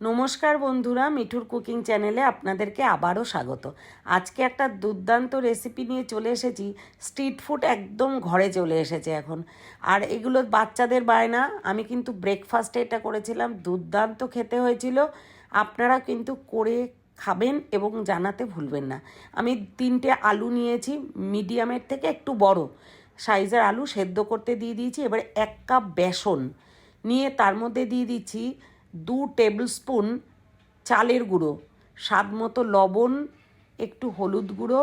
নমস্কার বন্ধুরা, মিঠুর কুকিং চ্যানেলে আপনাদেরকে আবারও স্বাগত। আজকে একটা দুর্দান্ত রেসিপি নিয়ে চলে এসেছি। স্ট্রিট ফুড একদম ঘরে চলে এসেছে এখন। আর এগুলো বাচ্চাদের বায়না, আমি কিন্তু ব্রেকফাস্টে এটা করেছিলাম, দুর্দান্ত খেতে হয়েছিল। আপনারা কিন্তু করে খাবেন এবং জানাতে ভুলবেন না। আমি তিনটে আলু নিয়েছি, মিডিয়ামের থেকে একটু বড়। সাইজের আলু সেদ্ধ করতে দিয়ে দিয়েছি, এবার এক কাপ বেসন। নিয়ে তার মধ্যে দিয়ে দিচ্ছি দু টেবিল স্পুন চালের গুঁড়ো, স্বাদ মতো লবণ, একটু হলুদ গুঁড়ো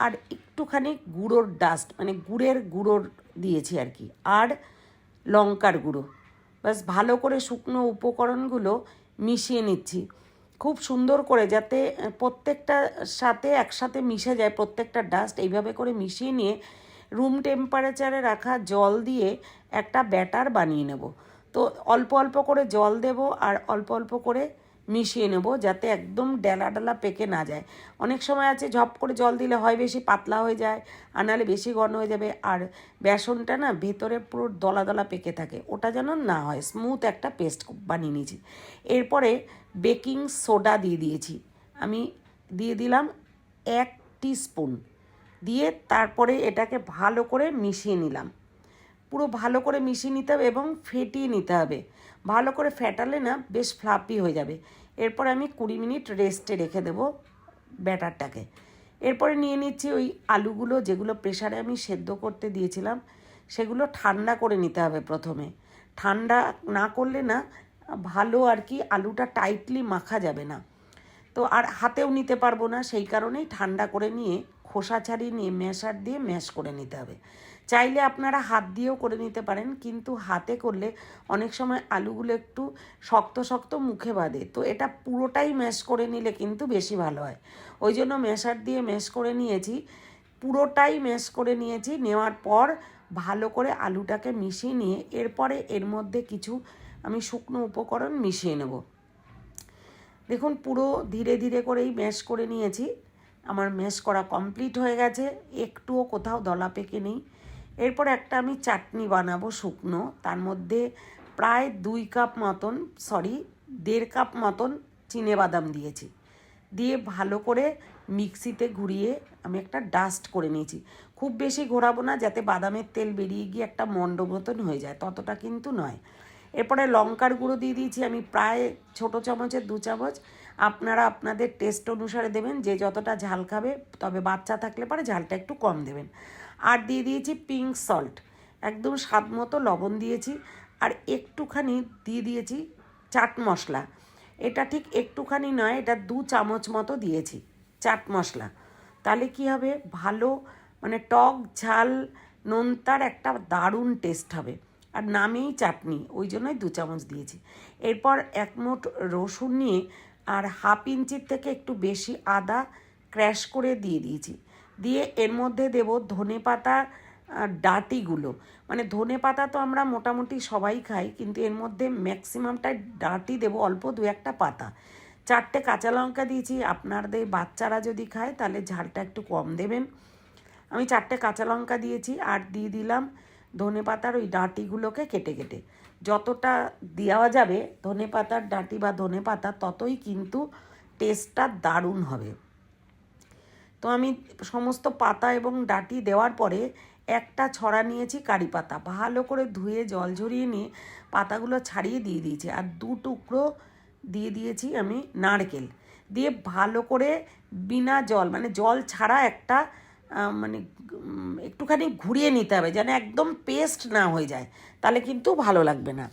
আর একটুখানি গুঁড়োর ডাস্ট মানে গুড়ের গুঁড়োর দিয়েছি আর কি, আর লঙ্কার গুঁড়ো। ব্যাস, ভালো করে শুকনো উপকরণগুলো মিশিয়ে নিচ্ছি। খুব সুন্দর করে যাতে প্রত্যেকটা সাথে একসাথে মিশে যায় প্রত্যেকটা ডাস্ট এইভাবে করে মিশিয়ে নিয়ে রুম টেম্পারেচারে রাখা জল দিয়ে একটা ব্যাটার বানিয়ে নেব। তো অল্প অল্প করে জল দেব আর অল্প অল্প করে মিশিয়ে নেব যাতে একদম ডেলা ডালা পেকে না যায়। অনেক সময় আছে ঝপ করে জল দিলে হয় বেশি পাতলা হয়ে যায় আর নাহলে বেশি ঘন হয়ে যাবে আর বেসনটা না ভেতরে পুরো দলা দলা পেকে থাকে। ওটা যেন না হয় স্মুথ একটা পেস্ট বানিয়ে নিয়েছি। এরপরে বেকিং সোডা দিয়ে দিয়েছি। আমি দিয়ে দিলাম এক স্পুন দিয়ে তারপরে এটাকে ভালো করে মিশিয়ে নিলাম। পুরো ভালো করে মিশিয়ে নিতে হবে এবং ফেটিয়ে নিতে হবে। ভালো করে ফেটালে না বেশ ফ্লাপি হয়ে যাবে। এরপর আমি কুড়ি মিনিট রেস্টে রেখে দেব ব্যাটারটাকে। এরপরে নিয়ে নিচ্ছি ওই আলুগুলো যেগুলো প্রেশারে আমি সেদ্ধ করতে দিয়েছিলাম, সেগুলো ঠান্ডা করে নিতে হবে প্রথমে। ঠান্ডা না করলে না ভালো আর কি আলুটা টাইটলি মাখা যাবে না। তো আর হাতেও নিতে পারব না, সেই কারণেই ঠান্ডা করে নিয়ে খোসা ছাড়িয়ে নিয়ে ম্যাশার দিয়ে ম্যাশ করে নিতে হবে। চাইলে আপনারা হাত দিয়েও করে নিতে পারেন, কিন্তু হাতে করলে অনেক সময় আলুগুলো একটু শক্ত শক্ত মুখে বাঁধে। তো এটা পুরোটাই ম্যাশ করে নিলে কিন্তু বেশি ভালো হয়। ওই জন্য ম্যাশার দিয়ে ম্যাশ করে নিয়েছি। পুরোটাই ম্যাশ করে নিয়েছি, নেওয়ার পর ভালো করে আলুটাকে মিশিয়ে নিয়ে এরপরে এর মধ্যে কিছু আমি শুকনো উপকরণ মিশিয়ে নেব। দেখুন, পুরো ধীরে ধীরে করেই ম্যাশ করে নিয়েছি। আমার ম্যাশ করা কমপ্লিট হয়ে গেছে। একটুও কোথাও দলা পেকে নেই। এরপর একটা আমি চাটনি বানাবো শুকনো, তার মধ্যে প্রায় দুই কাপ মতন সরি দেড় কাপ মতন চিনে বাদাম দিয়েছি। দিয়ে ভালো করে মিক্সিতে ঘুরিয়ে আমি একটা ডাস্ট করে নিয়েছি। খুব বেশি ঘোরাবো না, যাতে বাদামের তেল বেরিয়ে গিয়ে একটা মণ্ড মতন হয়ে যায়, ততটা কিন্তু নয়। এরপরে লঙ্কার গুঁড়ো দিয়ে দিয়েছি আমি প্রায় ছোট চামচের দু চামচ। আপনারা আপনাদের টেস্ট অনুসারে দেবেন, যে যতটা ঝাল খাবে, তবে বাচ্চা থাকলে পরে ঝালটা একটু কম দেবেন। আর দিয়ে দিয়েছি পিঙ্ক সল্ট একদম স্বাদ মতো লবণ দিয়েছি। আর একটুখানি দিয়ে দিয়েছি চাট মশলা। এটা ঠিক একটুখানি নয়, এটা দু চামচ মতো দিয়েছি চাট মশলা। তাহলে কি হবে? ভালো মানে টক, ঝাল, নোনতার একটা দারুণ টেস্ট হবে। আর নামেই চাটনি, ওই জন্যই দু চামচ দিয়েছি। এরপর এক মুঠ রসুন নিয়ে আর হাফ ইঞ্চির থেকে একটু বেশি আদা ক্র্যাশ করে দিয়ে দিয়েছি। দিয়ে এর মধ্যে দেব ধনে পাতা ডাঁটিগুলো। মানে ধনে পাতা তো আমরা মোটামুটি সবাই খাই, কিন্তু এর মধ্যে ম্যাক্সিমামটাই ডাঁটি দেবো অল্প দু একটা পাতা। চারটে কাঁচা লঙ্কা দিয়েছি, আপনাদের বাচ্চারা যদি খায় তাহলে ঝালটা একটু কম দেবেন। আমি চারটে কাঁচা লঙ্কা দিয়েছি আর দিয়ে দিলাম ধনে পাতার ওই ডাঁটিগুলোকে কেটে কেটে। যতটা দেওয়া যাবে ধনে পাতার ডাঁটি বা ধনে পাতা, ততই কিন্তু টেস্টটা দারুণ হবে। তো আমি সমস্ত পাতা এবং ডাটি দেওয়ার পরে একটা ছড়া নিয়েছি কারি পাতা। ভালো করে ধুয়ে, জল ঝরিয়ে নিয়ে পাতাগুলো ছাড়িয়ে দিয়ে দিয়েছি আর দু টুকরো দিয়ে দিয়েছি আমি নারকেল। দিয়ে ভালো করে বিনা জল মানে জল ছাড়া একটা মানে একটুখানি ঘুরিয়ে নিতে হবে যেন একদম পেস্ট না হয়ে যায়, তাহলে কিন্তু ভালো লাগবে না।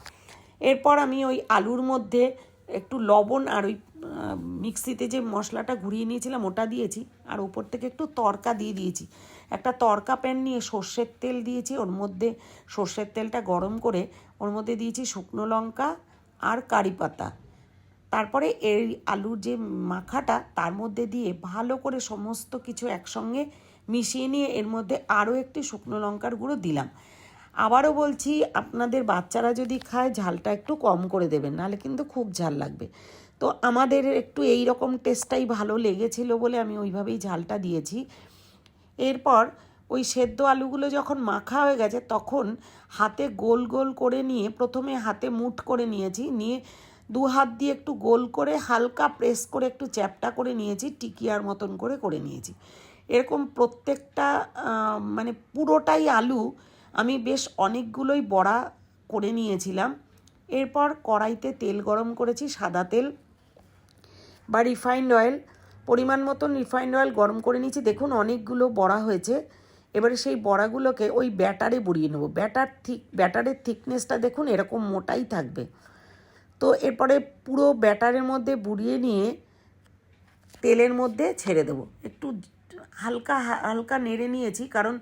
এরপর আমি ওই আলুর মধ্যে একটু লবণ আর ওই মিক্সিতে যে মশলাটা ঘুরিয়ে নিয়েছিলাম ওটা দিয়েছি, আর ওপর থেকে একটু তরকা দিয়ে দিয়েছি। একটা তরকা প্যান নিয়ে সর্ষের তেল দিয়েছি, ওর মধ্যে সর্ষের তেলটা গরম করে ওর মধ্যে দিয়েছি শুকনো লঙ্কা আর কারি পাতা। তারপরে এই আলুর যে মাখাটা, তার মধ্যে দিয়ে ভালো করে সমস্ত কিছু একসঙ্গে মিশিয়ে নিয়ে এর মধ্যে আরও একটি শুকনো লঙ্কার গুঁড়ো দিলাম। আবারও বলছি, আপনাদের বাচ্চারা যদি খায়, ঝালটা একটু কম করে দেবেন, নাহলে কিন্তু খুব ঝাল লাগবে। তো আমাদের একটু এই রকম টেস্টটাই ভালো লেগেছিল বলে আমি ওইভাবেই ঝালটা দিয়েছি। এরপর ওই সেদ্ধ আলুগুলো যখন মাখা হয়ে গেছে, তখন হাতে গোল গোল করে নিয়ে প্রথমে হাতে মুঠ করে নিয়েছি। নিয়ে দু হাত দিয়ে একটু গোল করে হালকা প্রেস করে একটু চ্যাপটা করে নিয়েছি, টিকিয়ার মতন করে করে নিয়েছি। এরকম প্রত্যেকটা মানে পুরোটাই আলু আমি বেশ অনেকগুলোই বড়া করে নিয়েছিলাম। এরপর কড়াইতে তেল গরম করেছি, সাদা তেল। বা রিফাইন্ড অয়েল পরিমাণ মতন রিফাইন্ড অয়েল গরম করে নিয়েছি। দেখুন, অনেকগুলো বড়া হয়েছে। এবারে সেই বড়াগুলোকে ওই ব্যাটারে বুড়িয়ে নেব। ব্যাটার থিক, ব্যাটারের থিকনেসটা দেখুন, এরকম মোটাই থাকবে। তো এরপরে পুরো ব্যাটারের মধ্যে বুড়িয়ে নিয়ে তেলের মধ্যে ছেড়ে দেবো। একটু হালকা হালকা নেড়ে নিয়েছি, কারণ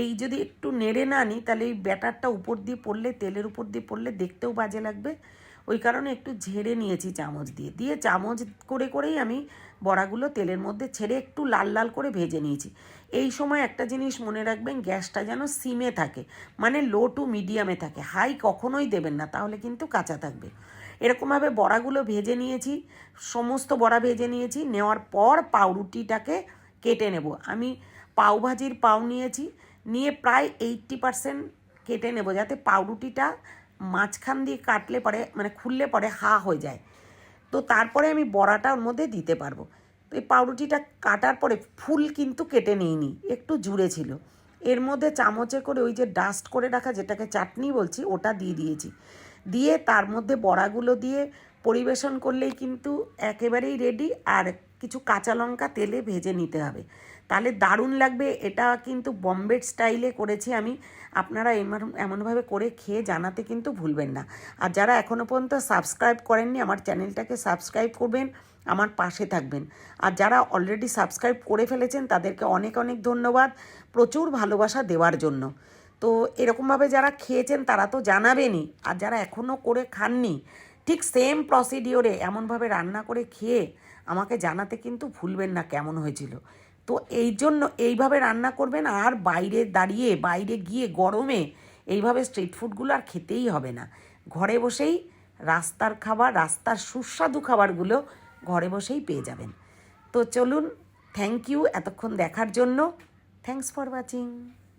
এই যদি একটু নেড়ে না নিই, তাহলে এই ব্যাটারটা উপর দিয়ে পড়লে, তেলের উপর দিয়ে পড়লে দেখতেও বাজে লাগবে। ওই কারণে একটু ঝেড়ে নিয়েছি চামচ দিয়ে। দিয়ে চামচ করে, করেই আমি বড়াগুলো তেলের মধ্যে ছেড়ে একটু লাল লাল করে ভেজে নিয়েছি। এই সময় একটা জিনিস মনে রাখবেন, গ্যাসটা যেন সিমে থাকে মানে লো টু মিডিয়ামে থাকে। হাই কখনোই দেবেন না, তাহলে কিন্তু কাঁচা থাকবে। এরকমভাবে বড়াগুলো ভেজে নিয়েছি, সমস্ত বড়া ভেজে নিয়েছি, নেওয়ার পর পাউরুটিটাকে কেটে নেব। আমি পাও ভাজির পাও নিয়েছি, নিয়ে প্রায় এইট্টি পারসেন্ট কেটে নেব, যাতে পাউরুটিটা মাঝখান দিয়ে কাটলে পরে মানে খুললে পরে হা হয়ে যায়। তো তারপরে আমি বড়াটা ওর মধ্যে দিতে পারব। তো এই পাউরুটিটা কাটার পরে ফুল কিন্তু কেটে নিইনি, একটু জুড়ে ছিল। এর মধ্যে চামচে করে ওই যে ডাস্ট করে রাখা যেটাকে চাটনি বলছি, ওটা দিয়ে দিয়েছি। দিয়ে তার মধ্যে বড়াগুলো দিয়ে পরিবেশন করলেই কিন্তু একেবারেই রেডি আর কিছু কাঁচা লঙ্কা তেলে ভেজে নিতে হবে। তাহলে দারুণ লাগবে। এটা কিন্তু বম্বের স্টাইলে করেছি আমি। আপনারা এমন, এমনভাবে করে খেয়ে জানাতে কিন্তু ভুলবেন না। আর যারা এখনও পর্যন্ত সাবস্ক্রাইব করেননি, আমার চ্যানেলটাকে সাবস্ক্রাইব করবেন, আমার পাশে থাকবেন। আর যারা অলরেডি সাবস্ক্রাইব করে ফেলেছেন, তাদেরকে অনেক অনেক ধন্যবাদ। প্রচুর ভালোবাসা দেওয়ার জন্য। তো এরকমভাবে যারা খেয়েছেন, তারা তো জানাবেনই। আর যারা এখনও করে খাননি, ঠিক সেম প্রসিডিওরে এমনভাবে রান্না করে খেয়ে আমাকে জানাতে কিন্তু ভুলবেন না কেমন হয়েছিল। তো এই জন্য এইভাবে রান্না করবেন আর বাইরে দাঁড়িয়ে, বাইরে গিয়ে গরমে এইভাবে স্ট্রিট ফুডগুলো আর খেতেই হবে না। ঘরে বসেই রাস্তার খাবার, রাস্তার সুস্বাদু খাবারগুলো ঘরে বসেই পেয়ে যাবেন। তো চলুন থ্যাংক ইউ এতক্ষণ দেখার জন্য। Thanks for watching